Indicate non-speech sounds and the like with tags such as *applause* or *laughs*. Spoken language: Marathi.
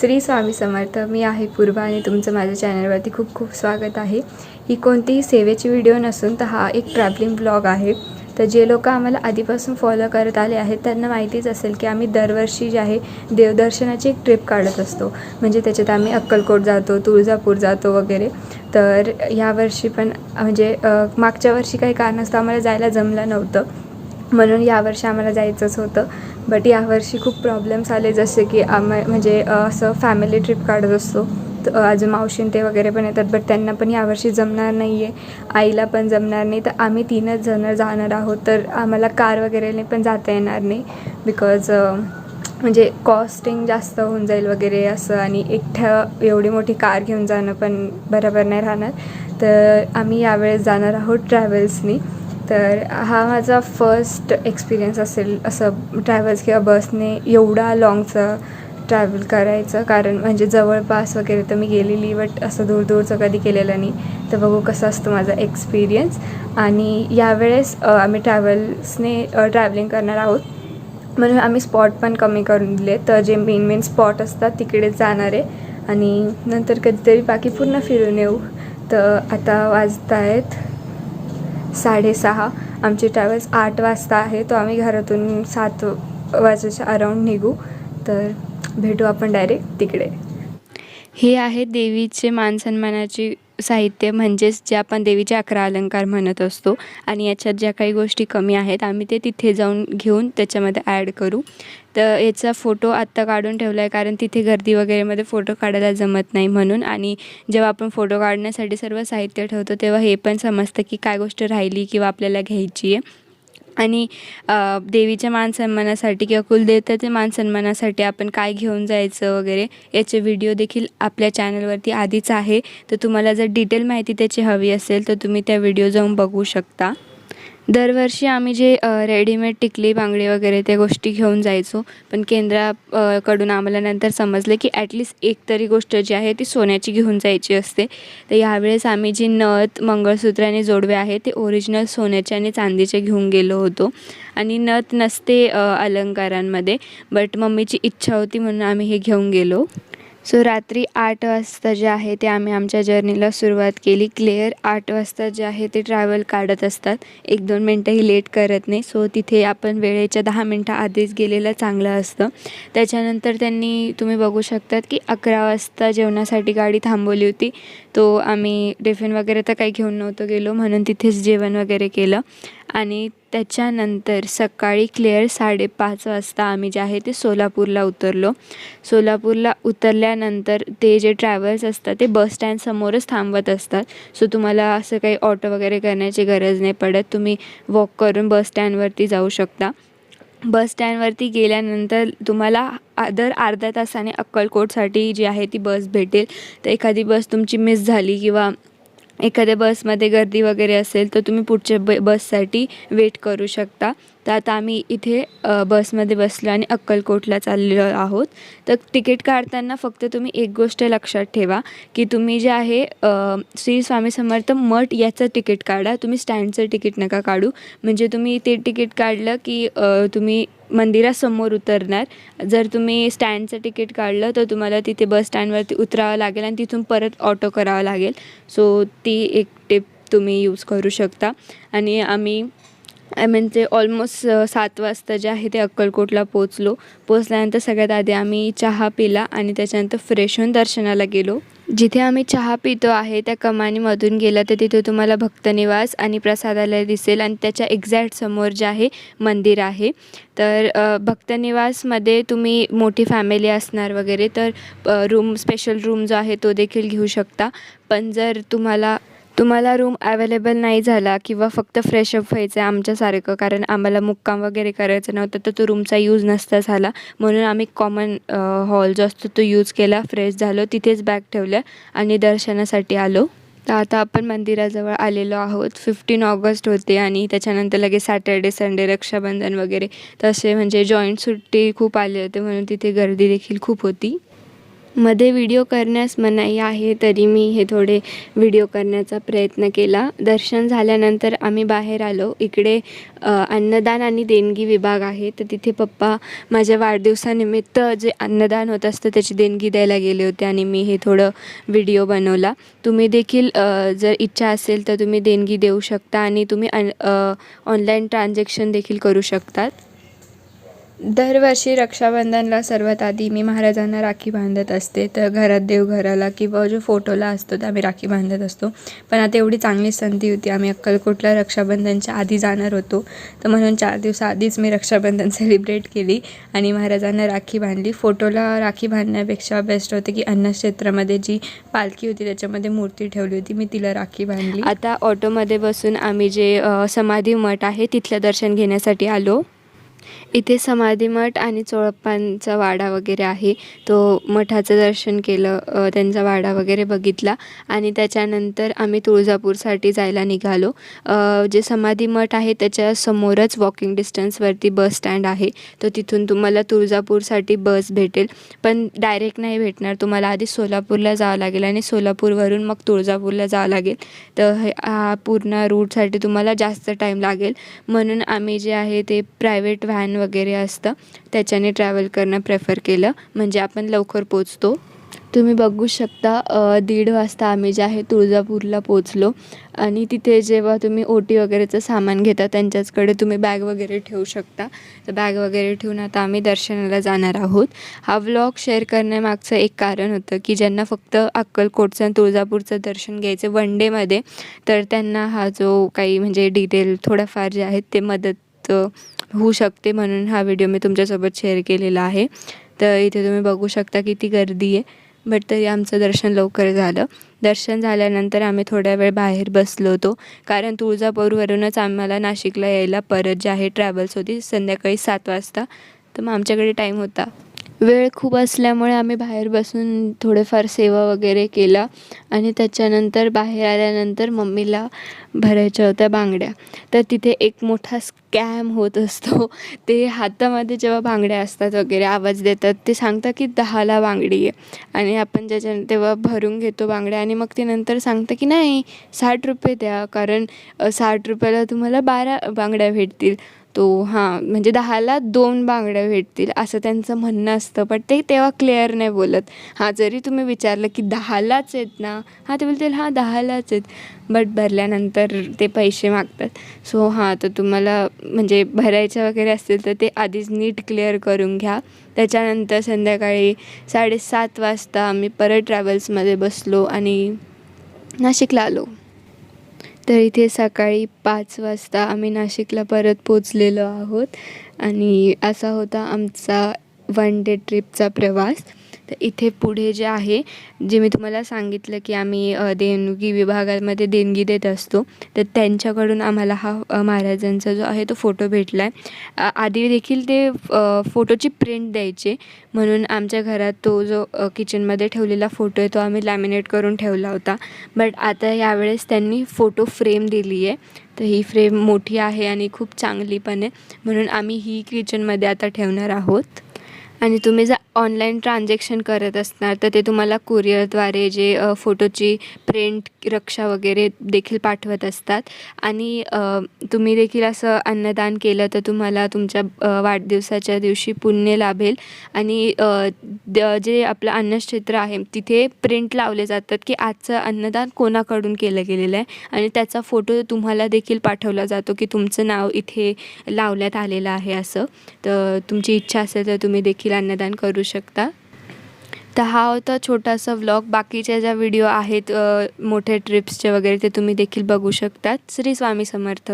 श्री स्वामी समर्थ. मी आहे पूर्वा आणि तुमचं माझ्या चॅनलवरती खूप खूप स्वागत आहे. ही कोणतीही सेवेची व्हिडिओ नसून तर हा एक ट्रॅव्हलिंग ब्लॉग आहे. तर जे लोक आम्हाला आधीपासून फॉलो करत आले आहेत त्यांना माहितीच असेल की आम्ही दरवर्षी जे आहे देवदर्शनाची एक ट्रिप काढत असतो. म्हणजे त्याच्यात आम्ही अक्कलकोट जातो तुळजापूर जातो वगैरे. तर यावर्षी पण म्हणजे मागच्या वर्षी काही कारणास्तव आम्हाला जायला जमलं नव्हतं. म्हणून यावर्षी आम्हाला जायचंच होतं. बट यावर्षी खूप प्रॉब्लेम्स आले जसे की आम्हा म्हणजे असं फॅमिली ट्रिप काढत असतो. तर अजून मावशीन ते वगैरे पण येतात बट त्यांना पण यावर्षी जमणार नाही आहे आईला पण जमणार नाही. तर आम्ही तीनच जणं जाणार आहोत तर आम्हाला कार वगैरेने पण जाता येणार नाही. बिकॉज म्हणजे कॉस्टिंग जास्त होऊन जाईल वगैरे असं आणि एकट्या एवढी मोठी कार घेऊन जाणं पण बरोबर नाही राहणार. तर आम्ही यावेळेस जाणार आहोत ट्रॅव्हल्सनी तर हा माझा फर्स्ट एक्सपिरियन्स असेल असं ट्रॅव्हल्स किंवा बसने एवढा लाँगचा ट्रॅव्हल करायचं. कारण म्हणजे जवळपास वगैरे तर मी गेलेली बट असं दूर दूरचं कधी केलेलं नाही. तर बघू कसं असतं माझा एक्सपिरियन्स आणि यावेळेस आम्ही ट्रॅव्हल्सने ट्रॅव्हलिंग करणार आहोत. म्हणून आम्ही स्पॉट पण कमी करून दिले. तर जे मेन मेन स्पॉट असतात तिकडेच जाणार आहे. आणि नंतर कधीतरी बाकी पूर्ण फिरून येऊ. तर आता वाजत आहेत साडेसहा. आमची ट्रॅव्हल्स आठ वाजता आहे. तो आम्ही घरातून सात वाजेच्या अराऊंड निघू. तर भेटू आपण डायरेक्ट तिकडे. हे आहे देवीचे मानसन्मानाचे साहित्य म्हणजेच जे आपण देवीचे अकरा अलंकार म्हणत असतो आणि याच्यात ज्या काही गोष्टी कमी आहेत आम्ही ते तिथे जाऊन घेऊन त्याच्यामध्ये ॲड करू. तर याचा फोटो आत्ता काढून ठेवला आहे कारण तिथे गर्दी वगैरेमध्ये फोटो काढायला जमत नाही म्हणून आणि जेव्हा आपण फोटो काढण्यासाठी सर्व साहित्य ठेवतो तेव्हा हे पण समजतं की काय गोष्ट राहिली किंवा आपल्याला घ्यायची आहे आणि अ, देवीच्या मानसन्मानासाठी किंवा कुलदेवतेच्या मानसन्मानासाठी आपण काय घेऊन जायचं वगैरे याचे व्हिडिओ देखील आपल्या चॅनलवरती आधीच आहे. तर तुम्हाला जर डिटेल माहिती त्याची हवी असेल तर तुम्ही त्या व्हिडिओ जाऊन बघू शकता. दरवर्षी आम्ही जे रेडीमेड टिकली बांगडी वगैरे त्या गोष्टी घेऊन जायचो. पण केंद्रा कडून आम्हाला नंतर समजलं की ॲटलिस्ट एक तरी गोष्ट जी आहे ती सोन्याची घेऊन जायची असते. तर यावेळेस आम्ही जी नथ मंगळसूत्र आणि जोडवे आहे ते ओरिजिनल सोन्याचे आणि चांदीचे घेऊन गेलो होतो. आणि नथ नसते अलंकारांमध्ये बट मम्मीची इच्छा होती म्हणून आम्ही हे घेऊन गेलो. सो रात्री आठ वाजता जे आहे ते आम्ही आमच्या जर्नीला सुरुवात केली. क्लिअर आठ वाजता जे आहे ते ट्रॅव्हल काढत असतात. एक दोन मिनटंही लेट करत नाही. सो तिथे आपण वेळेच्या दहा मिनटं आधीच गेलेलं चांगलं असतं. त्याच्यानंतर त्यांनी तुम्ही बघू शकतात की अकरा वाजता जेवणासाठी गाडी थांबवली होती. तो आम्ही टिफिन वगैरे तर काही घेऊन नव्हतो गेलो म्हणून तिथेच जेवण वगैरे केलं. आणि त्याच्यानंतर सकाळी क्लिअर साडेपाच वाजता आम्ही जे आहे ते सोलापूरला उतरलो. सोलापूरला उतरल्यानंतर ते जे ट्रॅव्हल्स असतात ते बस स्टँडसमोरच थांबवत असतात. सो तुम्हाला असं काही ऑटो वगैरे करण्याची गरज नाही पडत. तुम्ही वॉक करून बस स्टँडवरती जाऊ शकता. बस स्टँडवरती गेल्यानंतर तुम्हाला दर अर्ध्या तासाने अक्कलकोटसाठी जी आहे ती बस भेटेल. तर एखादी बस तुमची मिस झाली किंवा एखाद्या बसमध्ये गर्दी वगैरे असेल तर तुम्ही पुढच्या ब बससाठी वेट करू शकता. तर आता आम्ही इथे बसमध्ये बसलो आणि अक्कलकोटला चाललेलो आहोत. तर तिकीट काढताना फक्त तुम्ही एक गोष्ट लक्षात ठेवा की तुम्ही जे आहे श्री स्वामी समर्थ मठ याचं तिकीट काढा. तुम्ही स्टँडचं तिकीट नका काढू. म्हणजे तुम्ही ते तिकीट काढलं की तुम्ही मंदिरासमोर उतरणार. जर तुम्ही स्टँडचं तिकीट काढलं तर तुम्हाला तिथे बस स्टँडवरती उतरावं लागेल आणि तिथून परत ऑटो करावं लागेल. सो ती एक टिप तुम्ही यूज करू शकता. आणि आम्ही आय मीन ते ऑलमोस्ट सात वाजता जे आहे ते अक्कलकोटला पोचलो पोचल्यानंतर सगळ्यात आधी आम्ही चहा पिला आणि त्याच्यानंतर फ्रेश होऊन दर्शनाला गेलो. जिथे आम्ही चहा पितो आहे त्या कमानीमधून गेलं तर तिथे तुम्हाला भक्तनिवास आणि प्रसादालय दिसेल आणि त्याच्या एक्झॅक्ट समोर जे आहे मंदिर आहे. तर भक्तनिवासमध्ये तुम्ही मोठी फॅमिली असणार वगैरे तर रूम स्पेशल रूम जो आहे तो देखील घेऊ शकता. पण जर तुम्हाला तुम्हाला रूम अवेलेबल नाही झाला किंवा फक्त फ्रेशअप व्हायचं आहे आमच्यासारखं कारण आम्हाला मुक्काम वगैरे करायचं नव्हतं तर तो रूमचा यूज नसता झाला. म्हणून आम्ही कॉमन हॉल जो असतो तो यूज केला फ्रेश झालो तिथेच बॅग ठेवल्या आणि दर्शनासाठी आलो. तर आता आपण मंदिराजवळ आलेलो आहोत. फिफ्टीन ऑगस्ट होते आणि त्याच्यानंतर लगेच सॅटर्डे संडे रक्षाबंधन वगैरे तसे म्हणजे जॉईंट सुट्टी खूप आले होते म्हणून तिथे गर्दी देखील खूप होती. मध्ये व्हिडिओ करण्यास मनाई आहे तरी मी हे थोडे व्हिडिओ करण्याचा प्रयत्न केला. दर्शन झाल्यानंतर आम्ही बाहेर आलो. इकडे अन्नदान आणि देणगी विभाग आहे. तर तिथे पप्पा माझ्या वाढदिवसानिमित्त जे अन्नदान होत असतं त्याची देणगी द्यायला गेले होते आणि मी हे थोडं व्हिडिओ बनवला. तुम्ही देखील जर इच्छा असेल तर तुम्ही देणगी देऊ शकता आणि तुम्ही ऑनलाईन ट्रान्झॅक्शन देखील करू शकतात. दरवर्षी रक्षाबंधनला सर्वात आधी मी महाराजांना राखी बांधत असते. तर घरात देवघराला किंवा जो फोटोला असतो तर आम्ही राखी बांधत असतो. पण आता एवढी चांगली संधी होती. आम्ही अक्कलकोटला रक्षाबंधनच्या आधी जाणार होतो. तर म्हणून चार दिवसाआधीच मी रक्षाबंधन *laughs* सेलिब्रेट केली आणि महाराजांना राखी बांधली. फोटोला राखी बांधण्यापेक्षा बेस्ट होते की अन्नक्षेत्रामध्ये जी पालखी होती त्याच्यामध्ये मूर्ती ठेवली होती. मी तिला राखी बांधली. आता ऑटोमध्ये बसून आम्ही जे समाधी मठ आहे तिथलं दर्शन घेण्यासाठी आलो. इथे समाधी मठ आणि चोळप्पांचा वाडा वगैरे आहे. तो मठाचं दर्शन केलं त्यांचा वाडा वगैरे बघितला आणि त्याच्यानंतर आम्ही तुळजापूरसाठी जायला निघालो. जे समाधी मठ आहे त्याच्यासमोरच वॉकिंग डिस्टन्सवरती बस स्टँड आहे. तर तिथून तुम्हाला तुळजापूरसाठी बस भेटेल. पण डायरेक्ट नाही भेटणार. तुम्हाला आधी सोलापूरला जावं लागेल आणि सोलापूरवरून मग तुळजापूरला जावं लागेल. तर हे हा पूर्ण रूटसाठी तुम्हाला जास्त टाईम लागेल. म्हणून आम्ही जे आहे ते प्रायव्हेट व्हॅन वगैरे असतं त्याच्याने ट्रॅव्हल करणं प्रेफर केलं. म्हणजे आपण लवकर पोचतो. तुम्ही बघू शकता दीड वाजता आम्ही जे आहे तुळजापूरला पोचलो. आणि तिथे जेव्हा तुम्ही ओटी वगैरेचं सामान घेता त्यांच्याचकडे तुम्ही बॅग वगैरे ठेवू शकता. तर बॅग वगैरे ठेवून आता आम्ही दर्शनाला जाणार आहोत. हा व्लॉग शेअर करण्यामागचं एक कारण होतं की ज्यांना फक्त अक्कलकोटचं आणि तुळजापूरचं दर्शन घ्यायचं वन डेमध्ये तर त्यांना हा जो काही म्हणजे डिटेल थोडाफार जे आहेत ते मदत होऊ शकते म्हणून हा व्हिडिओ मी तुमच्यासोबत शेअर केलेला आहे. तर इथे तुम्ही बघू शकता किती गर्दी आहे. बट तरी आमचं दर्शन लवकर झालं. दर्शन झाल्यानंतर आम्ही थोड्या वेळ बाहेर बसलो होतो. कारण तुळजापूरवरूनच आम्हाला नाशिकला यायला परत जे आहे ट्रॅव्हल्स होती. संध्याकाळी सात वाजता. तर मग आमच्याकडे टाईम होता. वेळ खूप असल्यामुळे आम्ही बाहेर बसून थोडेफार सेवा वगैरे केला आणि त्याच्यानंतर बाहेर आल्यानंतर मम्मीला भरायच्या होत्या बांगड्या. तर तिथे एक मोठा स्कॅम होत असतो. *laughs* ते हातामध्ये जेव्हा बांगड्या असतात वगैरे आवाज देतात ते सांगतात की दहाला बांगडी आहे. आणि आपण ज्याच्या तेव्हा भरून घेतो बांगड्या आणि मग ते नंतर सांगतं की नाही साठ रुपये द्या कारण साठ रुपयाला तुम्हाला बारा बांगड्या भेटतील. तो हां म्हणजे दहाला दोन बांगड्या भेटतील असं त्यांचं म्हणणं असतं. पण ते तेव्हा क्लिअर नाही बोलत. हां जरी तुम्ही विचारलं की दहालाच आहेत ना? हां ते बोलतील हां दहालाच आहेत. बट भरल्यानंतर ते पैसे मागतात. सो हां तर तुम्हाला म्हणजे भरायचं वगैरे असतील तर ते आधीच नीट क्लिअर करून घ्या. त्याच्यानंतर संध्याकाळी साडेसात वाजता आम्ही परत ट्रॅव्हल्समध्ये बसलो आणि नाशिकला आलो. तर इथे सकाळी पाच वाजता आम्ही नाशिकला परत पोचलेलो आहोत. आणि असा होता आमचा वन डे ट्रिपचा प्रवास. तर इथे पुढे जे आहे जे मी तुम्हाला सांगितलं की आम्ही देणगी विभागामध्ये देणगी देत असतो तर त्यांच्याकडून आम्हाला हा महाराजांचा जो आहे तो फोटो भेटला आहे आधी देखील ते फोटोची प्रिंट द्यायचे म्हणून आमच्या घरात तो जो किचनमध्ये ठेवलेला फोटो आहे तो आम्ही लॅमिनेट करून ठेवला होता. बट आता यावेळेस त्यांनी फोटो फ्रेम दिली आहे तर ही फ्रेम मोठी आहे आणि खूप चांगली पण आहे म्हणून आम्ही ही किचनमध्ये आता ठेवणार आहोत. आणि तुम्ही जर ऑनलाईन ट्रान्झॅक्शन करत असणार तर ते तुम्हाला कुरिअरद्वारे जे फोटोची प्रिंट रक्षा वगैरे देखील पाठवत असतात. आणि तुम्ही देखील असं अन्नदान केलं तर तुम्हाला तुमच्या वाढदिवसाच्या दिवशी पुण्य लाभेल. आणि द जे आपलं अन्नक्षेत्र आहे तिथे प्रिंट लावले जातात की आजचं अन्नदान कोणाकडून केलं गेलेलं आहे. आणि त्याचा फोटो तुम्हाला देखील पाठवला जातो की तुमचं नाव इथे लावण्यात आलेलं आहे असं. तर तुमची इच्छा असेल तर तुम्ही देखील अन्नदान करू शकता. तर हा होता छोटासा व्लॉग बाकीच्या ज्या व्हिडिओ आहेत मोठे ट्रिप्सचे वगैरे ते तुम्ही देखील बघू शकतात. श्री स्वामी समर्थ.